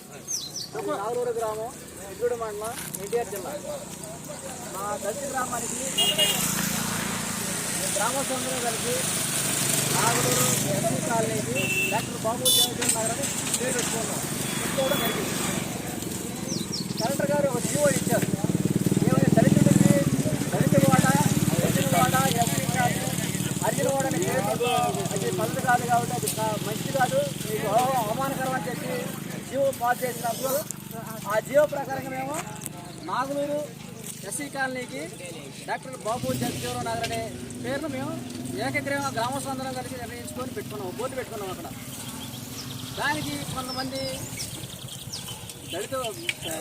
నాగరూరు గ్రామం ఎడ్గూడు మండలం ఎన్టీఆర్ జిల్లా. మా దళిత గ్రామానికి గ్రామస్తులందరూ కలిసి నాగరూరు ఎస్సీ కాలనీకి డాక్టర్ బాబు జగన్ నగరం పేరు పెట్టుకున్నాం పెట్టుకోవడం జరిగింది. కలెక్టర్ గారు ఒక జీవో ఇచ్చారు ఏమైనా దళితుడికి దళిత వాడ ఎస్సీ వాడ ఎస్సీ కాదు అర్జున వాడ అని పేరు అది పద్ధతి కాదు కాబట్టి అది మంచి కాదు మీకు అవమానకరం అని చెప్పి జీవో పాస్ చేసినప్పుడు ఆ జీవో ప్రకారంగా మేము నాగులూరు ఎస్సీ కాలనీకి డాక్టర్ బాబు జగజీవరావు నగర్ అనే పేరును మేము ఏకగ్రీవ గ్రామస్వందరం కలిసి నిర్ణయించుకొని పెట్టుకున్నాం బోర్డు పెట్టుకున్నాం అక్కడ దానికి కొంతమంది దళిత ఆ,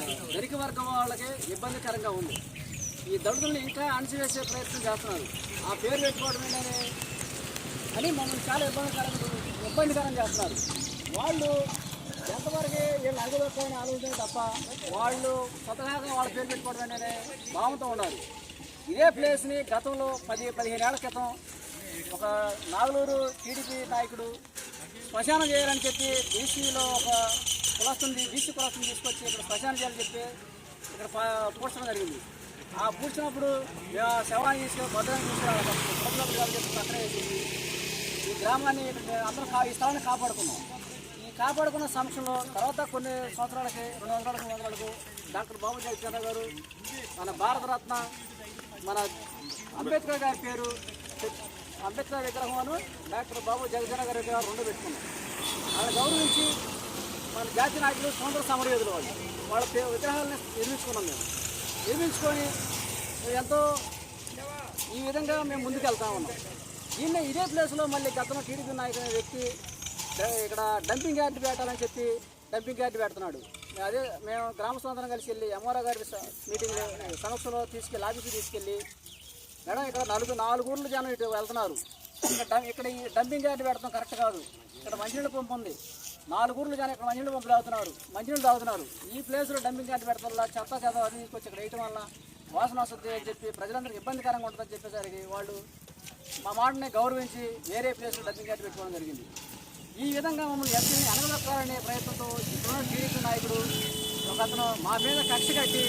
వర్గం వాళ్ళకి ఇబ్బందికరంగా ఉంది ఈ దళితులను ఇంకా అణచివేసే ప్రయత్నం చేస్తున్నారు. ఆ పేరు పెట్టుకోవడం ఏంటనే అని మమ్మల్ని చాలా ఇబ్బందికరంగా ఇబ్బందికరం చేస్తున్నారు. వాళ్ళు ఎంతవరకు వీళ్ళు అడగలేకపోయిన ఆలోచన తప్ప వాళ్ళు స్వతహాగా వాళ్ళ పేరు పెట్టుకోవడం అనేది భావంతో ఉన్నారు. ఇదే ప్లేస్ని గతంలో పది పదిహేను ఏళ్ళ క్రితం ఒక నాగలూరు టీడీపీ నాయకుడు శ్మశానం చేయాలని చెప్పి బీసీలో ఒక కులస్తుంది బీసీ కులస్తుంది తీసుకొచ్చి ఇక్కడ శ్మశానం చేయాలని చెప్పి ఇక్కడ ప- పూడ్చడం జరిగింది. ఆ పూడ్చినప్పుడు శవాన్ని తీసుకొని భద్రాన్ని తీసుకురావాలి చెప్పి పక్కన వేసేసి గ్రామాన్ని అందరూ ఈ స్థలాన్ని కాపాడుకున్నాం. ఈ కాపాడుకున్న సంవత్సరంలో తర్వాత కొన్ని సంవత్సరాలకి రెండు వందలకు మూడు వందలకు డాక్టర్ బాబు జగన్ గారు మన భారతరత్న మన అంబేద్కర్ గారి పేరు అంబేద్కర్ విగ్రహం డాక్టర్ బాబు జగజన గారి విగ్రహం రెండు పెట్టుకున్నాం. వాళ్ళ గౌరవించి మన జాతీయ నాయకులు స్వతంత్ర సమరయోధులు వాళ్ళు. వాళ్ళ పే- విగ్రహాలను నిర్మించుకున్నాం మేము. నిర్మించుకొని ఎంతో ఈ విధంగా మేము ముందుకు వెళ్తా ఉన్నాం. ఈయన ఇదే ప్లేస్లో మళ్ళీ గతంలో టీడీపీ నాయకుడు అనే వ్యక్తి ఇక్కడ డంపింగ్ యార్డ్ పెట్టాలని చెప్పి డంపింగ్ యార్డ్ పెడుతున్నాడు. అదే మేము గ్రామ స్వంతం కలిసి వెళ్ళి ఎంఆర్ఓ గారి మీటింగ్ సమక్షంలో తీసుకెళ్ళి ఆఫీస్కి తీసుకెళ్ళి మేడం ఇక్కడ నలుగురు నాలుగు ఊర్లు జనం ఇటు వెళ్తున్నారు. ఇక్కడ ఇక్కడ ఈ డంపింగ్ యార్డ్ పెడతాం కరెక్ట్ కాదు. ఇక్కడ మంచినీళ్ళ పంపు ఉంది. నాలుగు ఊర్లు జనం ఇక్కడ మంచినీళ్ళ పంపు అవుతున్నారు మంచినీళ్ళు తాగుతున్నారు. ఈ ప్లేస్లో డంపింగ్ యార్డ్ పెడతాం వల్ల చెత్త చెత్త అది తీసుకొచ్చి ఇక్కడ వేయటం వల్ల వాసన వస్తుంది అని చెప్పి ప్రజలందరికీ ఇబ్బందికరంగా ఉంటుందని చెప్పేసరికి వాళ్ళు మా మాటని గౌరవించి వేరే ప్లేస్లో డబ్బింగ్ యార్డ్ పెట్టుకోవడం జరిగింది. ఈ విధంగా మమ్మల్ని ఎస్సీని అనగదొక్కాలనే ప్రయత్నంతో ఇప్పుడున్న టీడీపీ నాయకుడు ఒక అతను మా మీద కక్ష కట్టి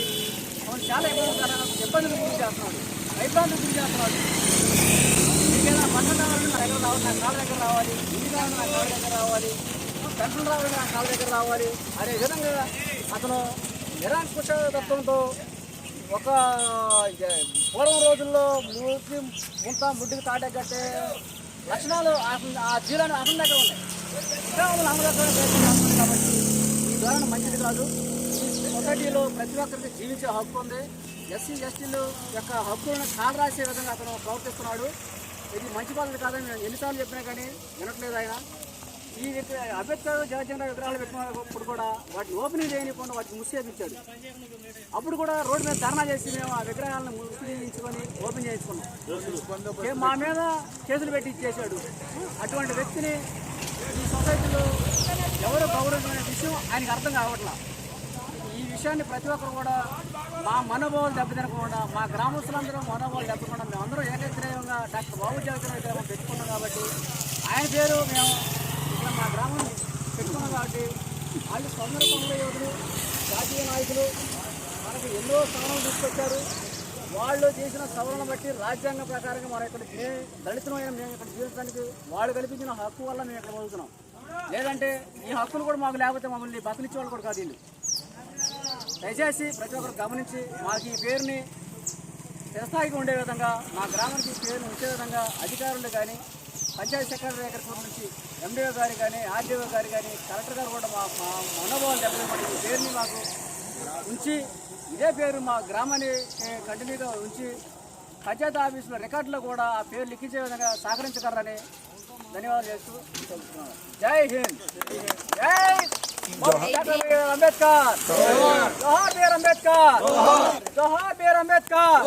మమ్మల్ని చాలా ఇబ్బందికర ఇబ్బందులు గురి చేస్తున్నాడు. ఇబ్బందులు గురి చేస్తున్నాడు. మీకేదైనా పంట కావాలంటే నా దగ్గర రావాలి నా కాళ్ళ దగ్గర రావాలి ఇల్లు కావాలంటే నా కాళ్ళ దగ్గర రావాలి పెన్షన్ రావాలంటే నా కాళ్ళ దగ్గర రావాలి. అనే విధంగా అతను నిరాంకుశ తత్వంతో ఒక పూర్వం రోజుల్లో మూతి ముంత ముడ్డుకు తాటే కట్టే లక్షణాలు ఆ జీలను అసలు దగ్గర ఉన్నాయి. ఇంకా వాళ్ళు చేస్తున్నారు కాబట్టి ఈ ధోరణి మంచిది కాదు. సొసైటీలో ప్రతి ఒక్కరికి జీవించే హక్కు ఉంది. ఎస్సీ ఎస్టీలు యొక్క హక్కులను కాలరాసే విధంగా అతను ప్రవర్తిస్తున్నాడు. ఇది మంచి పద్ధతి కాదని నేను ఎన్నిసార్లు చెప్పినా కానీ వినట్లేదు ఆయన. ఈ అంబేద్కర్ జగజ్జన విగ్రహాలు పెట్టుకున్నప్పుడు కూడా వాటిని ఓపెనింగ్ చేయనికుండా వాటిని ముసేపించాడు. అప్పుడు కూడా రోడ్డు మీద ధర్నా చేసి మేము ఆ విగ్రహాలను ముసేపించుకొని ఓపెన్ చేయించుకున్నాం. మా మీద కేసులు పెట్టి ఇచ్చేసాడు అటువంటి వ్యక్తిని ఈ సొసైటీలో ఎవరు గౌరవించిన విషయం ఆయనకు అర్థం కావట్లా. ఈ విషయాన్ని ప్రతి ఒక్కరు కూడా మా మనోభావాలు దెబ్బతినకుండా మా గ్రామస్తులందరూ మనోభావాలు దెబ్బకుండా మేమందరూ ఏకగ్రీవంగా డాక్టర్ బాబు జగన్ పెట్టుకున్నాం కాబట్టి ఆయన పేరు మేము మా గ్రామం పెట్టుకున్నాం కాబట్టి వాళ్ళు స్వందర కొండ యోధులు జాతీయ నాయకులు మనకు ఎన్నో స్థానాలు తీసుకొచ్చారు. వాళ్ళు చేసిన సవరణ బట్టి రాజ్యాంగ ప్రకారంగా మనం ఇక్కడ దళితమైన మేము ఇక్కడ జీవించడానికి వాళ్ళు కల్పించిన హక్కు వల్ల మేము ఇక్కడ బతుకుతున్నాం లేదంటే ఈ హక్కులు కూడా మాకు లేకపోతే మమ్మల్ని బతికిచ్చే వాళ్ళు కూడా కాదు వీళ్ళు. దయచేసి ప్రతి ఒక్కరు గమనించి మాకు ఈ పేరుని స్థిరస్థాయిగా ఉండే విధంగా మా గ్రామానికి ఈ పేరుని ఉంచే విధంగా అధికారులు కానీ పంచాయతీ సెక్రటరీ దగ్గర నుంచి ఎండిఓ గారు కానీ ఆర్డీఓ గారు కానీ కలెక్టర్ గారు కూడా మా మా మనోభావాలు దెబ్బతిన్నటువంటి ఈ పేరుని మాకు ఉంచి ఇదే పేరు మా గ్రామాన్ని ఏ, కంటిన్యూగా ఉంచి పంచాయతీ ఆఫీసులో రికార్డులో కూడా ఆ పేరు లిఖించే విధంగా సహకరించగలరని ధన్యవాదాలు చేస్తూ జై హింద్. జై అంబేద్కర్. జోహార్ బిఆర్ అంబేద్కర్. జోహార్ బిఆర్ అంబేద్కర్.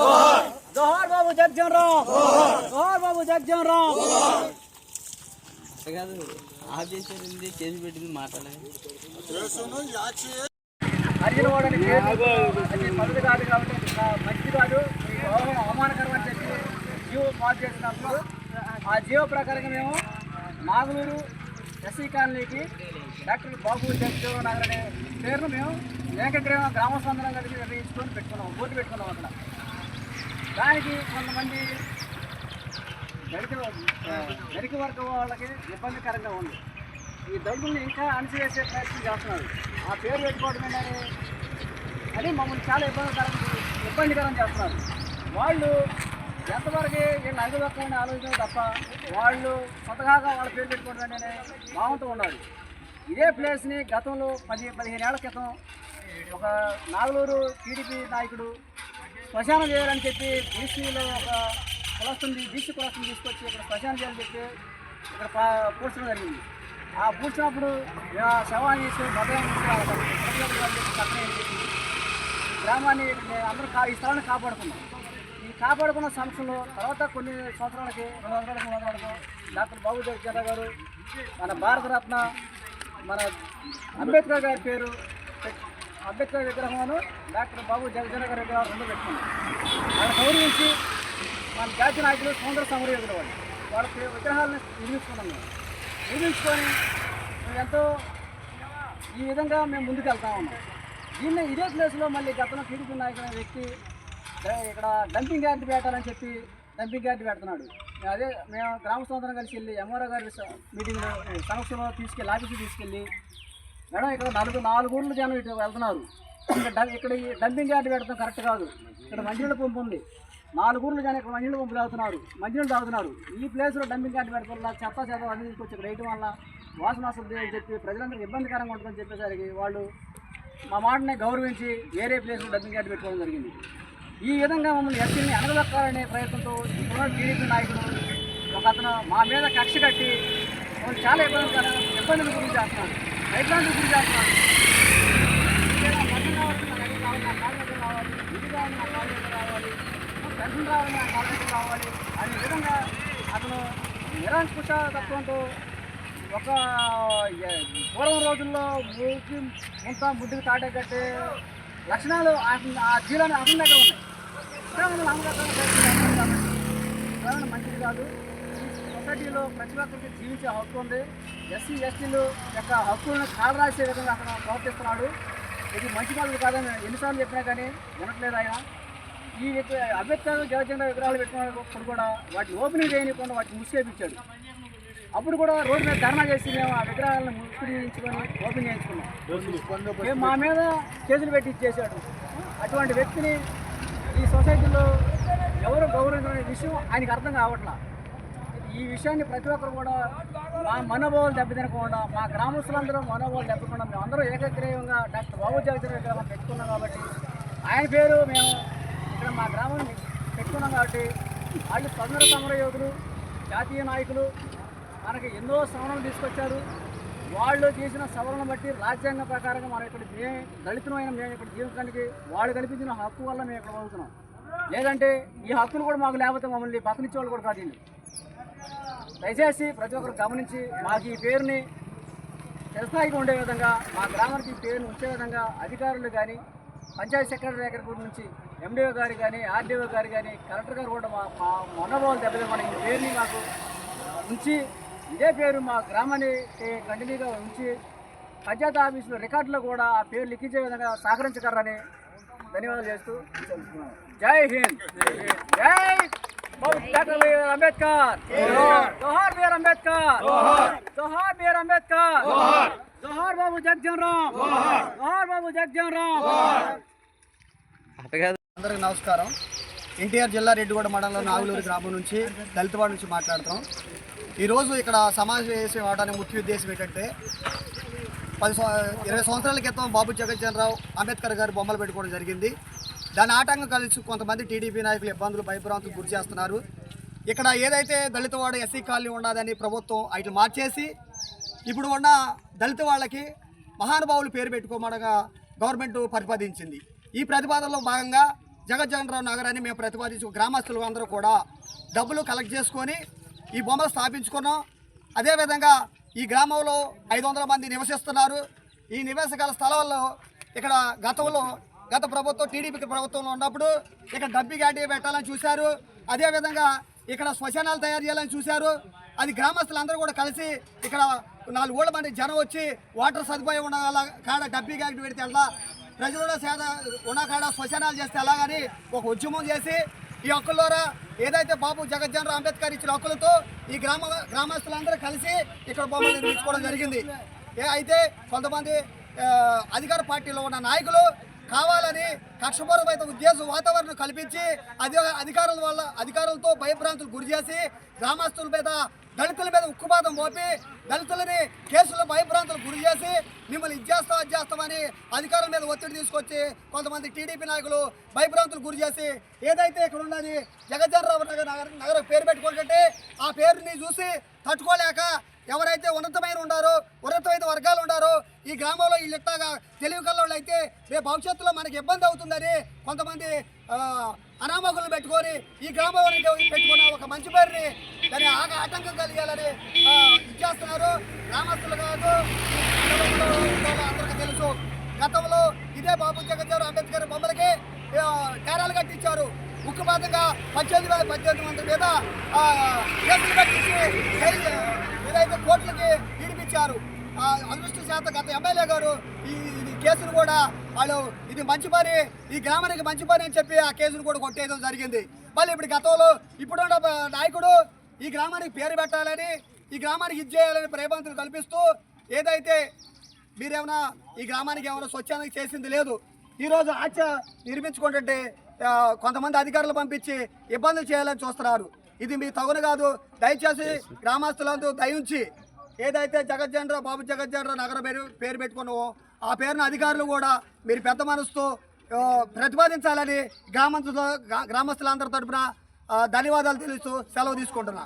జోహార్ బాబు జగ్జన్ రామ్. జగ్జన్ రామ్ కాదు ఆఫ్ చేసేది కేసు పెట్టింది మాట్లాడాలి అర్జున వాడని పద్ధతి కాదు కాబట్టి మంచిది కాదు అవమానకరం అని చెప్పి జీవో పాస్ చేసినప్పుడు ఆ జీవో ప్రకారంగా మేము నాగులూరు ఎస్సీ కాలనీకి డాక్టర్ బాబు జగజీవ నగర్ అనే పేరును మేము ఏకగ్రీవం గ్రామ స్పందన కలిసి నిర్ణయించుకొని పెట్టుకున్నాం. బోర్డు పెట్టుకున్నాం అక్కడ. దానికి కొంతమంది దళిత దళిత వర్గం వాళ్ళకి ఇబ్బందికరంగా ఉంది. ఈ దళితుల్ని ఇంకా అణిచివేసే ప్రయత్నం చేస్తున్నారు. ఆ పేరు పెట్టుకోవడమేనని అని అది మమ్మల్ని చాలా ఇబ్బందికరం ఇబ్బందికరం చేస్తున్నారు. వాళ్ళు ఎంతవరకు వీళ్ళు అధివక్కమని ఆలోచన తప్ప వాళ్ళు కొత్తగా వాళ్ళ పేరు పెట్టుకోవడం అనే భావంతో ఉన్నారు. ఇదే ప్లేస్ని గతంలో పది పదిహేను ఏళ్ళ క్రితం ఒక నాగలూరు టీడీపీ నాయకుడు శ్మశానం చేయాలని చెప్పి బీసీలో ఒక కులస్తుంది బీసీ కులస్తుంది తీసుకొచ్చి ఇక్కడ శ్మశానం చేయాలని చెప్పి ఇక్కడ పూడ్చడం జరిగింది. ఆ పూడ్చినప్పుడు శవాన్ని తీసి భద్రం గ్రామాన్ని అందరూ కా ఈ స్థలాన్ని కాపాడుకున్నాం. ఈ కాపాడుకున్న సంవత్సరంలో తర్వాత కొన్ని సంవత్సరాలకి రెండు వందల మూడు వందలకు డాక్టర్ బాబు జగన్ గారు మన భారతరత్న మన అంబేద్కర్ గారి పేరు అంబేద్కర్ విగ్రహంను డాక్టర్ బాబు జగజన గారి విగ్రహం రెండు పెట్టుకున్నాం. వాళ్ళ గౌరవించి మన జాతి నాయకులు సౌందర్య సమరయోధులు వాళ్ళు. వాళ్ళ విగ్రహాలను నిర్మించుకున్నాం మేము. నిర్మించుకొని ఎంతో ఈ విధంగా మేము ముందుకు వెళ్తా ఉన్నాం. దీన్ని ఇదే ప్లేస్లో మళ్ళీ గతంలో టీడీపీ నాయకుడు వ్యక్తి ఇక్కడ డంపింగ్ యార్డ్ పెట్టాలని చెప్పి డంపింగ్ యార్డ్ పెడుతున్నాడు. అదే మేము గ్రామ సోదరం కలిసి వెళ్ళి ఎంఆర్ఓ గారి మీటింగ్లో సమక్షంలో తీసుకెళ్ళి ఆఫీస్కి తీసుకెళ్ళి మేడం ఇక్కడ నాలుగు నాలుగు ఊర్లు జనం ఇటు వెళ్తున్నారు. ఇక్కడ ఇక్కడ డంపింగ్ యార్డ్ పెడతాం కరెక్ట్ కాదు. ఇక్కడ మంచినీళ్ళ పంపు ఉంది. నాలుగు ఊర్లు జనం ఇక్కడ మంచినీళ్ళ పంపు తాగుతున్నారు మంచినీళ్ళు తాగుతున్నారు. ఈ ప్లేస్లో డంపింగ్ యార్డ్ పెడతారు వల్ల చెత్త చెత్త అన్ని తీసుకొచ్చి ఇక్కడ వల్ల వాసన వస్తుంది అని చెప్పి ప్రజలందరికీ ఇబ్బందికరంగా ఉంటుందని చెప్పేసరికి వాళ్ళు మా మాటని గౌరవించి వేరే ప్లేస్లో డంపింగ్ యార్డ్ పెట్టుకోవడం జరిగింది. ఈ విధంగా మమ్మల్ని ఎస్సీని అనగదొక్కాలనే ప్రయత్నంతో ఇప్పుడున్న టీడీపీ నాయకుడు ఒక అతను మా మీద కక్ష కట్టి వాళ్ళు చాలా ఇబ్బంది ఇబ్బందులు గురి చేస్తున్నారు. రైతులకు గురి చేస్తున్నారు. ఏదైనా మద్దతు కావాలి, నాకు రావాలి, కావాలి, రావాలి, నాకు రావాలి, అనే విధంగా అతను నిరాంకుశ తత్వంతో ఒక పూర్వం రోజుల్లో మూకి ముంత ముద్దుకు తాటే కట్టే లక్షణాలు ఆ జీలని అతని దగ్గర ఉన్నాయి. ఇంకా మనం నామకరణం మంచిది కాదు. సొసైటీలో ప్రతి ఒక్కరికి జీవించే హక్కు ఉంది. ఎస్సీ ఎస్టీలు యొక్క హక్కులను కాలరాసే విధంగా అతను ప్రవర్తిస్తున్నాడు. ఇది మంచి కాదు కాదని ఎన్నిసార్లు చెప్పినా కానీ వినట్లేదు ఆయన. ఈ వ్యక్తి అంబేద్కర్ విగ్రహాలు పెట్టుకున్నప్పుడు కూడా వాటిని ఓపెనింగ్ చేయకుండా వాటిని ముసిగేపించాడు అప్పుడు కూడా రోడ్డు మీద ధర్నా చేసి మేము ఆ విగ్రహాలను ముసుగుడించుకొని ఓపెన్ చేయించుకున్నాం. మేము మా మీద కేసులు పెట్టి ఇచ్చేసాడు అటువంటి వ్యక్తిని ఈ సొసైటీలో ఎవరు గౌరవించనే విషయం ఆయనకి అర్థం కావట్లా. ఈ విషయాన్ని ప్రతి ఒక్కరు కూడా మా మనోభావాలు దెబ్బతినకుండా మా గ్రామస్తులందరూ మనోభావాలు దెబ్బకుండా మేము అందరూ ఏకగ్రీవంగా డాక్టర్ బాబు జగన్ పెట్టుకున్నాం కాబట్టి ఆయన పేరు మేము ఇక్కడ మా గ్రామాన్ని పెట్టుకున్నాం కాబట్టి వాళ్ళు తొందర సమర యోధులు జాతీయ నాయకులు మనకి ఎన్నో సవరణలు తీసుకొచ్చారు. వాళ్ళు చేసిన సవరణ బట్టి రాజ్యాంగ ప్రకారంగా మనం ఇక్కడ మేము దళితమైన మేము ఇక్కడ జీవించడానికి వాళ్ళు కల్పించిన హక్కు వల్ల మేము ఇక్కడ బతుకుతున్నాం లేదంటే ఈ హక్కులు కూడా మాకు లేకపోతే మమ్మల్ని పక్కనిచ్చే వాళ్ళు కూడా కాదు దయచేసి ప్రతి ఒక్కరు గమనించి మాకు ఈ పేరుని చిరస్థాయిగా ఉండే విధంగా మా గ్రామానికి ఈ పేరుని ఉంచే విధంగా అధికారులు కానీ పంచాయతీ సెక్రటరీ దగ్గర నుంచి ఎండిఓ గారు కానీ ఆర్డీఓ గారు కానీ కలెక్టర్ గారు కూడా మా మా మనోభావాలు దెబ్బతిని మన ఈ పేరుని మాకు ఉంచి ఇదే పేరు మా గ్రామాన్ని కంటిన్యూగా ఉంచి పంచాయతీ ఆఫీసులో రికార్డులో కూడా ఆ పేరు లిఖించే విధంగా సహకరించగలరని ధన్యవాదాలు చేస్తూ జై హింద్. జై డాక్టర్ బిఆర్ అంబేద్కర్. జోహార్ బిఆర్ అంబేద్కర్. జోహార్ బిఆర్ అంబేద్కర్. జోహార్ బాబు జగ్జన్ రామ్. జోహార్ బాబు జగ్జన్ రామ్. అందరికీ నమస్కారం. ఎన్టీఆర్ జిల్లా రెడ్డిగూడ మండలం నాగులూరు గ్రామం నుంచి దళితవాడ నుంచి మాట్లాడుతాం ఈరోజు ఇక్కడ సమావేశం అవడానికి ముఖ్య ఉద్దేశం ఏంటంటే పది ఇరవై సంవత్సరాల క్రితం బాబు జగజ్జనరావు అంబేద్కర్ గారు బొమ్మలు పెట్టుకోవడం జరిగింది. దాని ఆటంకం కలిసి కొంతమంది టీడీపీ నాయకులు ఇబ్బందులు భయభ్రాంతులు గురి చేస్తున్నారు. ఇక్కడ ఏదైతే దళితవాడ ఎస్సీ కాలనీ ఉన్నదని ప్రభుత్వం వాటిని మార్చేసి ఇప్పుడు ఉన్న దళిత వాళ్ళకి మహానుభావులు పేరు పెట్టుకోమనగా గవర్నమెంట్ ప్రతిపాదించింది. ఈ ప్రతిపాదనలో భాగంగా జగజ్జనరావు నగరాన్ని మేము ప్రతిపాదించు గ్రామస్తులు అందరూ కూడా డబ్బులు కలెక్ట్ చేసుకొని ఈ బొమ్మలు స్థాపించుకున్నాం. అదేవిధంగా ఈ గ్రామంలో ఐదు వందల మంది నివసిస్తున్నారు. ఈ నివాసగల స్థలాల్లో ఇక్కడ గతంలో గత ప్రభుత్వం టీడీపీ ప్రభుత్వంలో ఉన్నప్పుడు ఇక్కడ డబ్బి గాడి పెట్టాలని చూశారు. అదేవిధంగా ఇక్కడ శ్మశానాలు తయారు చేయాలని చూశారు. అది గ్రామస్తులందరూ కూడా కలిసి ఇక్కడ నాలుగు ఊళ్ళ మంది జనం వచ్చి వాటర్ సదుపాయం ఉండాల కాడ డబ్బి గాడి పెడితే ఎలా? ప్రజలలో సేద ఉన్నకాడ శ్మశానాలు చేస్తే ఎలాగని ఒక ఉద్యమం చేసి ఈ హక్కుల ద్వారా ఏదైతే బాబు జగజ్జన్ రామ్ అంబేద్కర్ ఇచ్చిన హక్కులతో ఈ గ్రామ గ్రామస్తులందరూ కలిసి ఇక్కడ బొమ్మలు నిర్మించుకోవడం జరిగింది. ఏ అయితే కొంతమంది అధికార పార్టీలో ఉన్న నాయకులు కావాలని కక్షపూర్వమైన ఉద్దేశ వాతావరణం కల్పించి అది అధికారుల వల్ల అధికారులతో భయభ్రాంతులు గురి చేసి గ్రామస్తుల మీద దళితుల మీద ఉక్కుపాతం మోపి దళితులని కేసులో భయభ్రాంతులు గురి చేసి మిమ్మల్ని ఇది చేస్తాం అది చేస్తామని అధికారుల మీద ఒత్తిడి తీసుకొచ్చి కొంతమంది టీడీపీ నాయకులు భయభ్రాంతులు గురి చేసి ఏదైతే ఇక్కడ ఉన్నది జగజ్జనరావు నగర్ నగర నగరం పేరు పెట్టుకుంటుంటే ఆ పేరుని చూసి తట్టుకోలేక ఎవరైతే ఉన్నతమైన ఉండారో ఉన్నతమైన వర్గాలు ఉండారో ఈ గ్రామంలో వీళ్ళు ఇట్లాగా తెలివి కల్లోళ్ళు అయితే రేపు భవిష్యత్తులో మనకి ఇబ్బంది అవుతుందని కొంతమంది అనామకులు అనామకులను పెట్టుకొని ఈ గ్రామంలో పెట్టుకున్న ఒక మంచి పేరుని దాని ఆగ ఆటంకం కలిగేయాలని ఇచ్చేస్తున్నారు. గ్రామస్తులు కాదు అందరికీ తెలుసు. గతంలో ఇదే బాబు జగజ్జారు అంబేద్కర్ బొమ్మలకి ఆ, నేరాలు కట్టించారు. ముఖ్యపాతంగా పద్దెనిమిది వేల పద్దెనిమిది మంది మీద కేసులు కట్టించి జైలు ఏదైతే కోర్టులకి ఈడిపించారు అదృష్ట శాతం గత ఎమ్మెల్యే గారు ఈ కేసును కూడా వాళ్ళు ఇది మంచి పని ఈ గ్రామానికి మంచి పని అని చెప్పి ఆ కేసును కూడా కొట్టేయడం జరిగింది. మళ్ళీ ఇప్పుడు గతంలో ఇప్పుడున్న నాయకుడు ఈ గ్రామానికి పేరు పెట్టాలని ఈ గ్రామానికి ఇది చేయాలని ప్రేమంతులు కల్పిస్తూ ఏదైతే మీరేమైనా ఈ గ్రామానికి ఏమైనా స్వచ్ఛానికి చేసింది లేదు ఈరోజు ఆచ నిర్మించుకుంటుంటే కొంతమంది అధికారులు పంపించి ఇబ్బందులు చేయాలని చూస్తున్నారు. ఇది మీ తగును కాదు. దయచేసి గ్రామస్తులందరూ దయించి ఏదైతే జగజ్జనరావు బాబు జగజ్జనరావు నగర పేరు పేరు పెట్టుకున్నావో ఆ పేరును అధికారులు కూడా మీరు పెద్ద మనసుతో ప్రతిపాదించాలని గ్రామస్తుల గ్రామస్తులందరి తరపున ఆ, ధన్యవాదాలు తెలుస్తూ సెలవు తీసుకుంటున్నా.